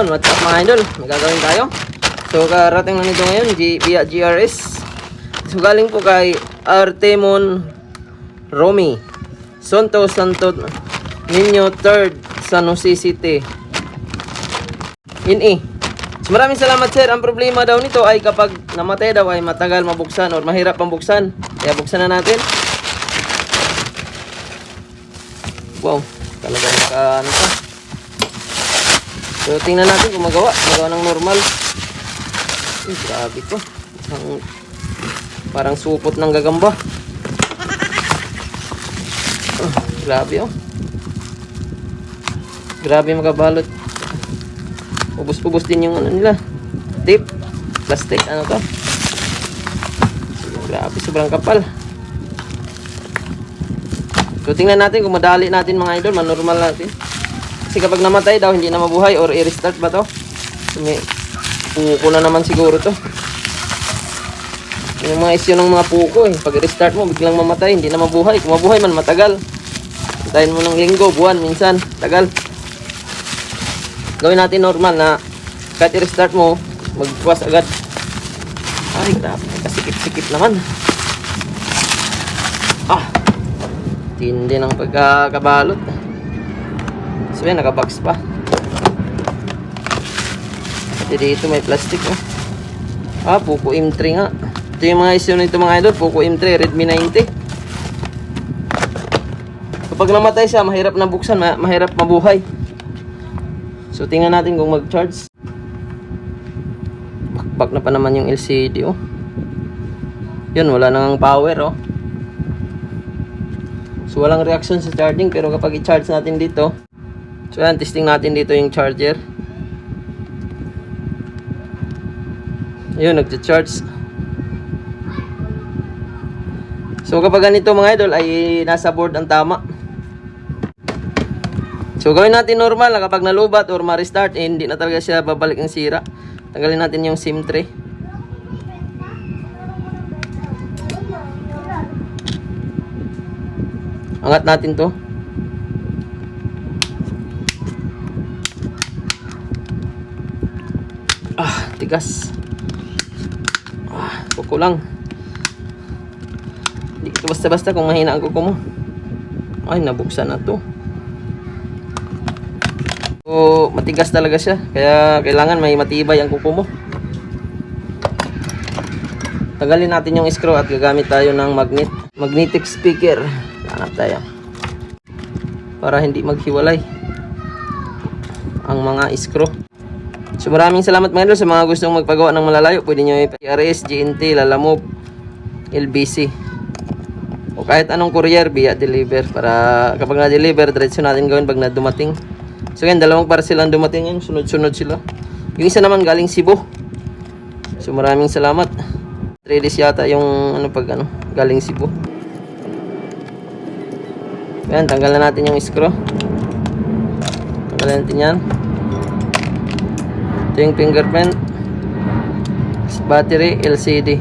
Yun, what's up mga idol? May gagawin tayo. So, karating na nito ngayon, G via GRS. So, galing po kay Artemon Romy. Santo Santo Niño 3rd San Jose City. In E. So, maraming salamat sir. Ang problema daw nito ay kapag namatay daw ay matagal mabuksan or mahirap pang. Kaya buksan na natin. Wow, talagang naka ano pa. So, tingnan natin kung magawa. Magawa ng normal. Ay, grabe to. Isang, parang supot ng gagamba. Ah, grabe oh. Grabe makabalot. Ubus-ubus din yung ano nila. Tape. Plastic. Ano to? Grabe, sobrang kapal. So, tingnan natin kung madali natin mga idol. Manormal natin. Kasi kapag namatay daw, hindi na mabuhay or i-restart ba to? May puko na naman siguro to. Yung mga isyo ng mga puko eh. Pag restart mo, biglang mamatay, hindi na mabuhay. Kung mabuhay man, matagal. Hintayin mo ng linggo, buwan, minsan, tagal. Gawin natin normal na kahit i-restart mo, magpuwas agad. Ay, grabe. Kasikip-sikip naman. Ah, tindi ng pagkakabalot. So yan, nakabox pa. Pati dito may plastic oh. Ah, Poco M3 nga. Ito yung mga issue nito mga idol, Poco M3, Redmi 90. Kapag namatay siya, mahirap na buksan, ma- mahirap mabuhay. So tingnan natin kung mag-charge. Bakbak na pa naman yung LCD oh. Yun, wala nang power oh. So walang reaction sa charging pero kapag i-charge natin dito, So yan, testing natin dito yung charger. Ayun, nagcha-charge. So kapag ganito mga idol ay nasa board ang tama. So gawin natin normal kapag nalubat or ma-restart eh, hindi na talaga siya babalik ang sira. Tanggalin natin yung SIM tray. Angat natin to. Tigas. Ah, kuko lang. Hindi ito basta-basta kung mahina ang kuko mo. Ay, nabuksan na to. So, matigas talaga siya. Kaya kailangan may matibay ang kuko mo. Tagalin natin yung screw at gagamit tayo ng magnet. Magnetic speaker. Hanap tayo. Para hindi maghiwalay ang mga screw. So maraming salamat mga idol sa mga gustong magpagawa ng malalayo. Pwede nyo i-RS, GNT, Lalamove, LBC. O kahit anong courier via deliver. Para kapag na-deliver, diretso natin gawin pag na dumating. So yan, dalawang parcel ang dumating yan. Sunod-sunod sila. Yung isa naman galing Cebu. So maraming salamat. 3 days yata yung ano pag ano, galing Cebu. Yan, tanggalan natin yung screw. Tanggalan natin yan. Ito yung fingerprint. Battery, LCD.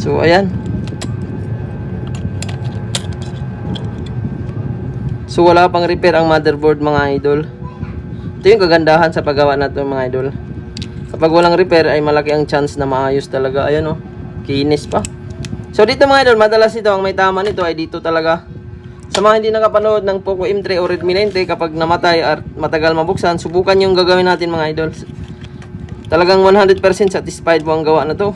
So, ayan. So, wala pang repair ang motherboard mga idol. Ito yung kagandahan sa paggawa na ito mga idol. Kapag walang repair ay malaki ang chance na maayos talaga. Ayan oh, kinis pa. So, dito mga idol, madalas ito, ang may tama nito ay dito talaga sa mga hindi nakapanood ng Poco M3 o Redmi 90, kapag namatay at matagal mabuksan, subukan yung gagawin natin mga idol. Talagang 100% satisfied mo ang gawa na to.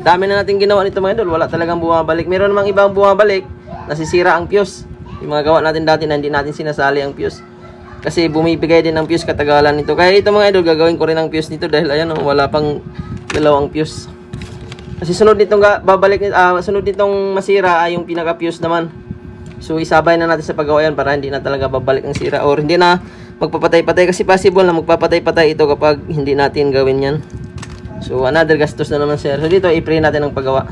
Dami na natin ginawa nito mga idol, wala talagang bumabalik. Meron namang ibang bumabalik, nasisira ang fuse. Yung mga gawa natin dati na hindi natin sinasali ang fuse. Kasi bumibigay din ang fuse katagalan nito. Kaya ito mga idol, gagawin ko rin ang fuse nito dahil ayan oh, wala pang dalawang fuse. Kasi sunod nitong babalik ah, sunod nitong masira ay yung pinaka fuse naman. So isabay na natin sa paggawa yan para hindi na talaga babalik ang sira or hindi na magpapatay-patay kasi possible na magpapatay-patay ito kapag hindi natin gawin yan. So another gastos na naman sir. So dito i-pray natin ang paggawa.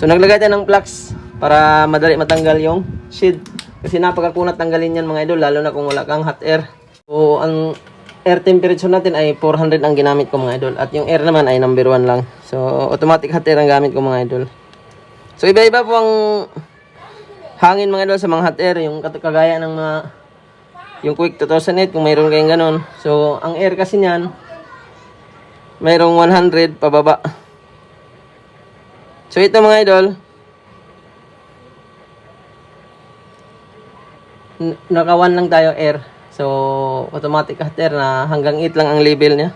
So naglagay tayo ng flux para madali matanggal yung shade. Kasi napakakunat tanggalin yan mga idol lalo na kung wala kang hot air. So ang air temperature natin ay 400 ang ginamit ko mga idol at yung air naman ay number 1 lang. So automatic hot air ang gamit ko mga idol. So iba-iba po ang hangin mga idol sa mga hot air, yung kagaya ng mga Yung quick 2008 kung mayroon kayong ganun. So, ang air kasi niyan, mayroong 100 pababa. So, ito mga idol, naka 1 lang tayo air. So, automatic cutter na hanggang 8 lang ang level niya.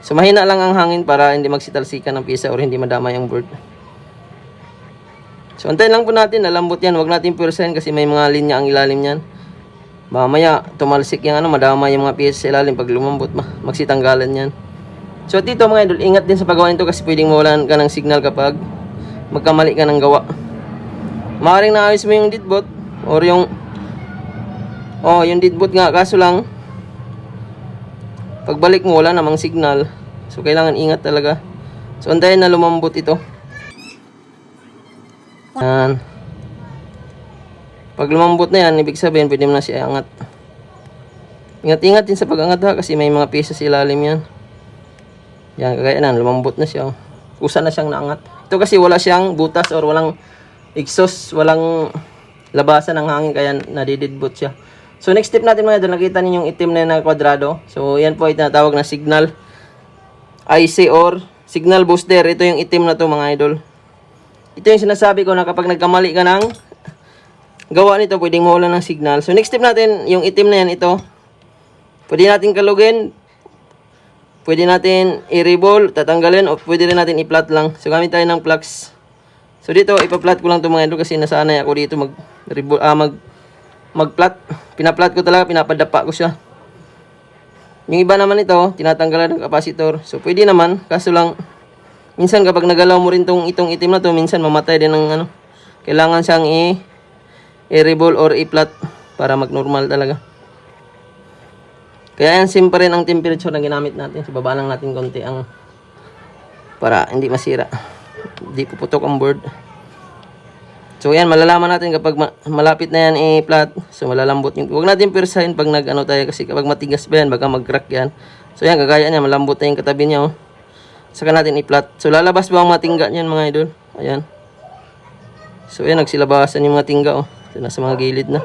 So, mahina lang ang hangin para hindi magsitalsikan ng pisa or hindi madamay ang board. So, antayin lang po natin, nalambot yan. Huwag natin pursahin kasi may mga linya ang ilalim niyan. Mamaya, tumalsik yung ano, madama yung mga piyesa sa ilalim pag lumambot, ma- magsitanggalan yan. So, dito mga idol, ingat din sa paggawa nito kasi pwedeng mawalan ka ng signal kapag magkamali ka ng gawa. Maaaring naayos mo yung deadbot or yung Oh, yung deadbot nga kaso lang pagbalik mo wala namang signal. So kailangan ingat talaga. So antayin na lumambot ito. Yan. Pag lumambot na yan, ibig sabihin pwede mo na siya angat. Ingat-ingat din sa pag-angat ha kasi may mga pieces ilalim yan. Yan, kagaya na, lumambot na siya. oh. Kusa na siyang naangat. Ito kasi wala siyang butas or walang exhaust, walang labasan ng hangin kaya nadididbot siya. So next step natin mga idol, nakita ninyo yung itim na na kwadrado. So yan po ay tinatawag na signal IC or signal booster. Ito yung itim na to mga idol. Ito yung sinasabi ko na kapag nagkamali ka ng gawa nito, pwedeng mawala ng signal. So next step natin, yung itim na yan, ito. Pwede natin kalugin, pwede natin i-revolve, tatanggalin, o pwede rin natin i-plot lang. So gamit tayo ng flux. So dito, ipa-plot ko lang ito mga idol kasi nasanay ako dito mag, ah, mag mag-plot. Pina-plot ko talaga, pinapadapa ko siya. Yung iba naman ito, tinatanggalan ng kapasitor. So pwede naman, kaso lang, minsan kapag nagalaw mo rin tong itong itim na to, minsan mamatay din ng ano. Kailangan siyang i- i-revolve or i-plot para mag-normal talaga. Kaya yan, simple rin ang temperature na ginamit natin. So baba lang natin konti ang para hindi masira. Hindi puputok ang board. So yan, malalaman natin kapag ma- malapit na yan i-flat. So malalambot yung... Huwag natin persahin pag nag-ano tayo kasi kapag matigas pa yan, baka mag-crack yan. So yan, kagaya niya, malambot na yung katabi niya. Oh. Saka natin i-flat. So lalabas ba ang mga tingga niyan mga idol? Ayan. So yan, nagsilabasan yung mga tingga. Oh. So nasa mga gilid na.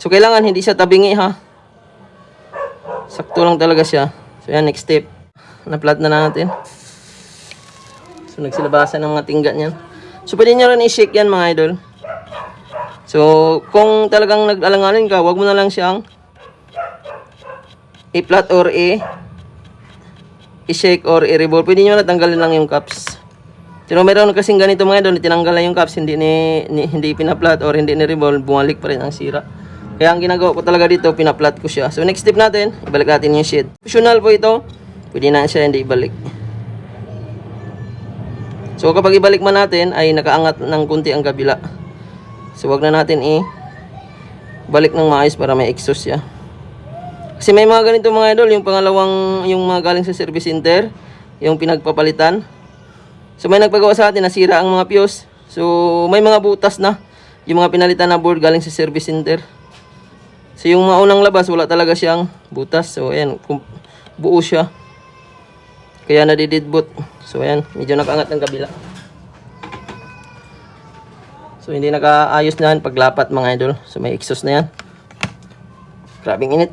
So kailangan hindi siya tabingi ha. Sakto lang talaga siya. So yan, next step. Na-flat na natin. So nagsilabasan ng mga tingga niyan. So pwede nyo rin i-shake yan mga idol. So kung talagang nag-alanganin ka, wag mo na lang siyang i-flat or i i-shake or i-revolve. Pwede nyo na tanggalin lang yung cups. Pero meron kasing ganito mga idol, tinanggal na yung cups, hindi ni, ni hindi pinaplat or hindi ni-revolve, bumalik pa rin ang sira. Kaya ang ginagawa ko talaga dito, pinaplat ko siya. So next step natin, ibalik natin yung sheet. Optional po ito, pwede na siya hindi ibalik. So kapag ibalik man natin ay nakaangat ng kunti ang kabila. So wag na natin i balik ng maayos para may exhaust siya. Kasi may mga ganito mga idol, yung pangalawang yung mga galing sa service center, yung pinagpapalitan. So may nagpagawa sa atin nasira ang mga fuse. So may mga butas na yung mga pinalitan na board galing sa service center. So yung maunang labas wala talaga siyang butas. So ayan, buo siya. Kaya nadididbot. So ayan, medyo nakaangat ng kabila. So hindi nakaayos na yan paglapat mga idol. So may exhaust na yan. Grabing init.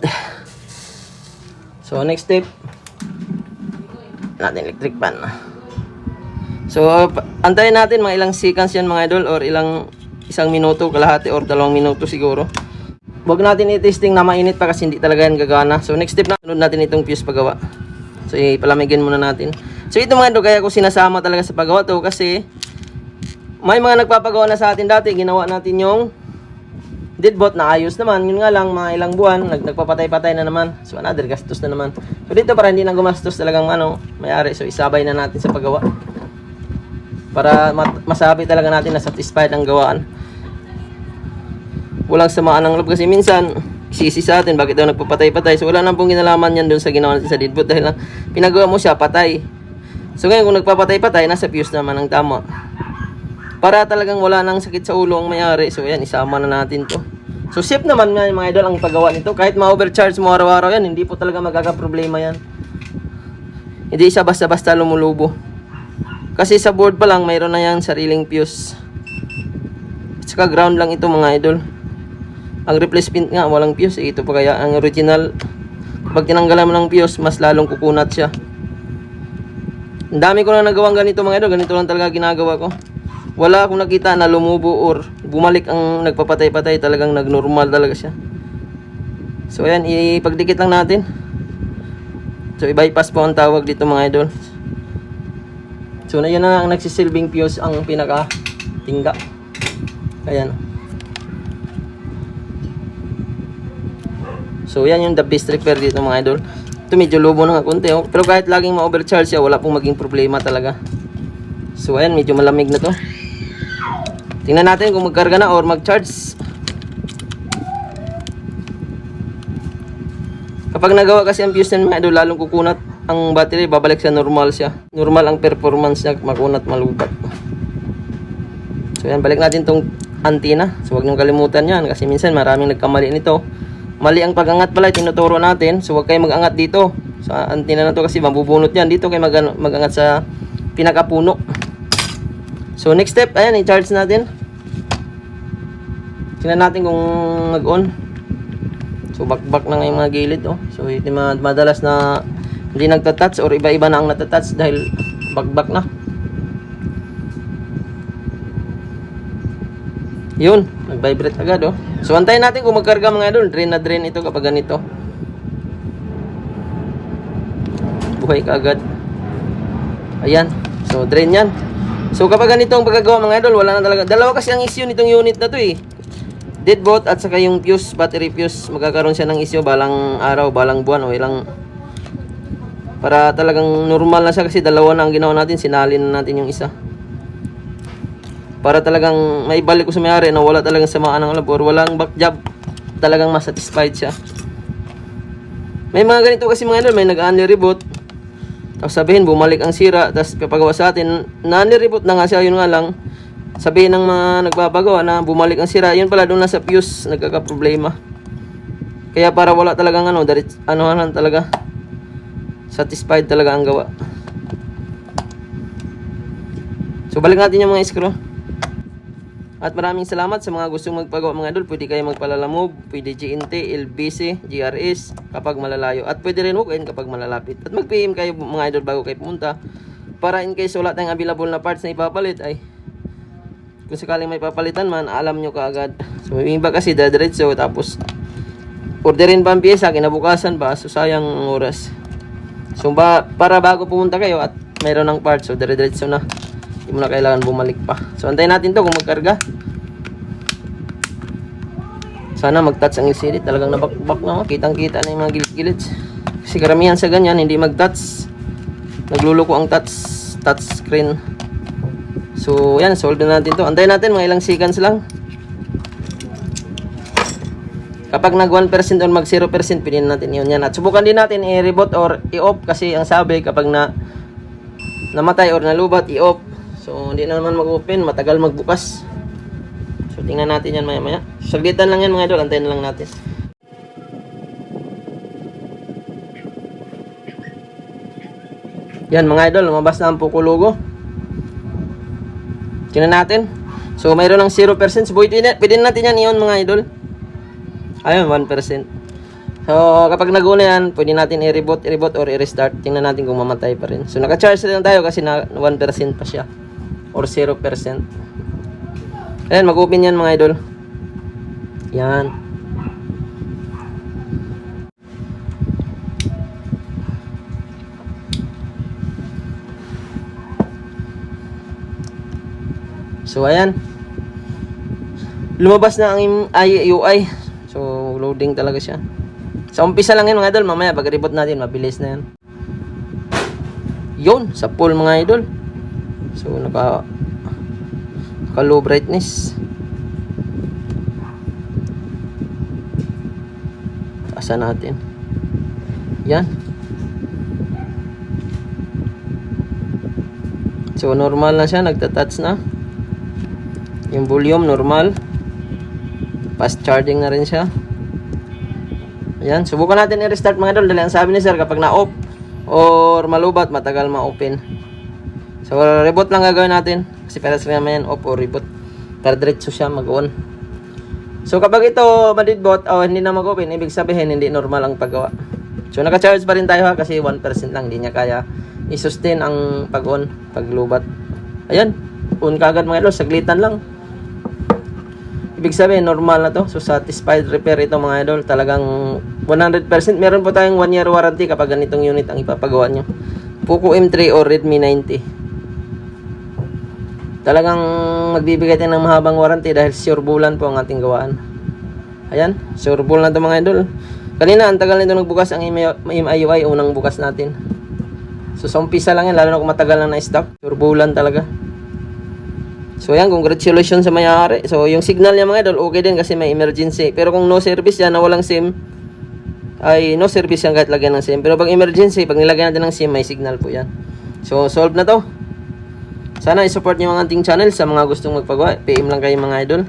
So next step. Natin electric fan. So antayin natin mga ilang seconds yan mga idol or ilang isang minuto, kalahati or dalawang minuto siguro. Huwag natin i-testing na mainit pa kasi hindi talaga yan gagana. So next step na, sunod natin itong fuse paggawa. So ipalamigin muna natin. So ito mga idol, kaya ko sinasama talaga sa paggawa to kasi may mga nagpapagawa na sa atin dati, ginawa natin yung deadbot na ayos naman. Yun nga lang, mga ilang buwan, nag nagpapatay-patay na naman. So another gastos na naman. So dito para hindi na gumastos talagang ano, may-ari. So isabay na natin sa paggawa. Para masabi talaga natin na satisfied ang gawaan. Walang samaan ng loob kasi minsan sisi sa atin bakit daw nagpapatay-patay. So wala nang pong kinalaman yan doon sa ginawa natin sa deadbot dahil lang pinagawa mo siya patay. So ngayon kung nagpapatay-patay, nasa fuse naman ang tama. Para talagang wala nang sakit sa ulo ang may-ari. So yan, isama na natin to. So safe naman nga mga idol ang paggawa nito. Kahit ma-overcharge mo araw-araw yan, hindi po talaga magkakaproblema yan. Hindi siya basta-basta lumulubo. Kasi sa board pa lang, mayroon na yan sariling fuse. At saka ground lang ito mga idol. Ang replacement nga, walang fuse. Eh, ito pa kaya ang original. Pag tinanggalan mo ng fuse, mas lalong kukunat siya. Ang dami ko na nagawang ganito mga idol. Ganito lang talaga ginagawa ko. Wala akong nakita na lumubo or bumalik ang nagpapatay-patay. Talagang nagnormal talaga siya. So ayan, ipagdikit lang natin. So i-bypass po ang tawag dito mga idol. So na yun na ang nagsisilbing fuse ang pinaka tingga. Ayan. So yan yung the best repair dito mga idol. Ito medyo lobo na nga konti oh. Pero kahit laging ma-overcharge siya, wala pong maging problema talaga. So ayan, medyo malamig na to. Tingnan natin kung magkarga na or mag-charge. Kapag nagawa kasi ang fuse ng mga idol, lalong kukunat ang battery, babalik sa normal siya. Normal ang performance niya, makunat, malubat. So yan, balik natin tong antenna. So huwag niyong kalimutan yan kasi minsan maraming nagkamali nito. Mali ang pag-angat pala, tinuturo natin. So huwag kayong mag-angat dito sa antenna na to kasi mabubunot yan. Dito kayo mag- mag-angat sa pinakapuno. So next step, ayan, i-charge natin. Tingnan natin kung nag-on. So back-back na nga yung mga gilid oh. So ito madalas na hindi nagtatouch or iba-iba na ang natatouch dahil back-back na. Yun, nag-vibrate agad oh. So antayin natin kung magkarga mga idol. Drain na drain ito kapag ganito. Buhay ka agad. Ayan. So drain yan. So kapag ganito ang pagkagawa mga idol, wala na talaga. Dalawa kasi ang issue nitong unit na to eh. Deadbolt at saka yung fuse, battery fuse, magkakaroon siya ng issue balang araw, balang buwan o ilang para talagang normal na siya kasi dalawa na ang ginawa natin, sinalin na natin yung isa. Para talagang may balik ko sa may-ari na wala talagang samaan ng loob or walang back job. Talagang masatisfied siya. May mga ganito kasi mga idol, may nag-unli reboot. Sabihin, bumalik ang sira. Tapos papagawa sa atin, na-unli reboot na nga siya, yun nga lang. Sabihin ng mga nagbabagawa na bumalik ang sira. Yun pala, doon na sa fuse, nagkaka-problema. Kaya para wala talagang ano, ano ano talaga. Satisfied talaga ang gawa. So balik natin yung mga screw. At maraming salamat sa mga gustong magpagawa mga idol. Pwede kayo magpalalamove, pwede GNT, LBC, GRS kapag malalayo. At pwede rin walk-in kapag malalapit. At mag-PM kayo mga idol bago kayo pumunta. Para in case wala tayong available na parts na ipapalit ay kung sakaling may papalitan man, alam nyo kaagad. So yung iba kasi dadiretso tapos orderin pa ang pyesa, kinabukasan ba, so sayang ang oras. So ba, para bago pumunta kayo at mayroon ng parts, so dire-diretso na. Hindi mo na kailangan bumalik pa. So antayin natin to kung magkarga. Sana mag-touch ang LCD. Talagang nabakbak na. oh. Kitang-kita na yung mga gilid-gilid. Kasi karamihan sa ganyan, hindi mag-touch. Nagluluko ang touch, touch screen. So yan, solve na natin to. Antayin natin mga ilang seconds lang. Kapag nag 1% or mag 0%, pinin natin yun yan. At subukan din natin i-reboot or i-off kasi ang sabi kapag na namatay or nalubat, i-off. So, hindi na naman mag-open, matagal magbukas. So, tingnan natin yan maya-maya. Saglitan lang yan mga idol, antayin lang natin. Yan mga idol, lumabas na ang Poco logo. Tingnan natin. So, mayroon ng 0%. So, pwede, na- pwede natin yan iyon mga idol. Ayun, 1%. So, kapag naguna yan, pwede natin i-reboot, i-reboot or i-restart. Tingnan natin kung mamatay pa rin. So, naka-charge na lang tayo kasi na 1% pa siya. Or 0%. Ayan, mag-open yan mga idol. Yan. So, ayan. Lumabas na ang UI. So, loading talaga siya. Sa umpisa lang yan mga idol. Mamaya, pag reboot natin, mabilis na yan. Yun, sa full mga idol. So, naka, naka low brightness. Taasan natin. Yan. So, normal na siya. Nagtatouch na. Yung volume, normal. Fast charging na rin siya. Ayan, subukan natin i-restart mga idol. Dali ang sabi ni sir, kapag na-off or malubat, matagal ma-open. So, reboot lang gagawin natin. Kasi para sa naman yan, off or reboot. Para diretso siya mag-on. So kapag ito madidbot o hindi na mag-open, ibig sabihin hindi normal ang paggawa. So naka-charge pa rin tayo ha kasi 1% lang, hindi niya kaya i-sustain ang pag-on, paglubat. Ayan, on kagad mga idol, saglitan lang. Ibig sabihin, normal na to. So, satisfied repair ito mga idol. Talagang 100%. Meron po tayong 1 year warranty kapag ganitong unit ang ipapagawa nyo. Poco M3 or Redmi 90. Talagang magbibigay tayo ng mahabang warranty dahil sure bulan po ang ating gawaan. Ayan, sure bulan na to mga idol. Kanina, ang tagal nito nagbukas ang MIUI, unang bukas natin. So, sa umpisa lang yan, lalo na kung matagal na na-stock. Sure bulan talaga. So yan, congratulations sa may-ari. So yung signal niya mga idol, okay din kasi may emergency. Pero kung no service yan, na walang SIM, ay no service yan kahit lagyan ng SIM. Pero pag emergency, pag nilagyan natin ng SIM, may signal po yan. So solve na to. Sana i-support niyo ang ating channel sa mga gustong magpagawa. PM lang kayo mga idol.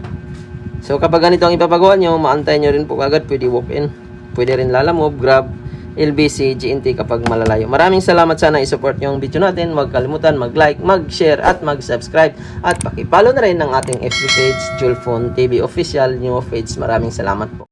So kapag ganito ang ipapagawa nyo, maantay nyo rin po agad. Pwede walk-in. Pwede rin lalamove, grab, LBC, GNT kapag malalayo. Maraming salamat sana i-support nyo ang video natin. Huwag kalimutan mag-like, mag-share at mag-subscribe. At pakipalo na rin ng ating FB page, Julfon TV Official New Page. Maraming salamat po.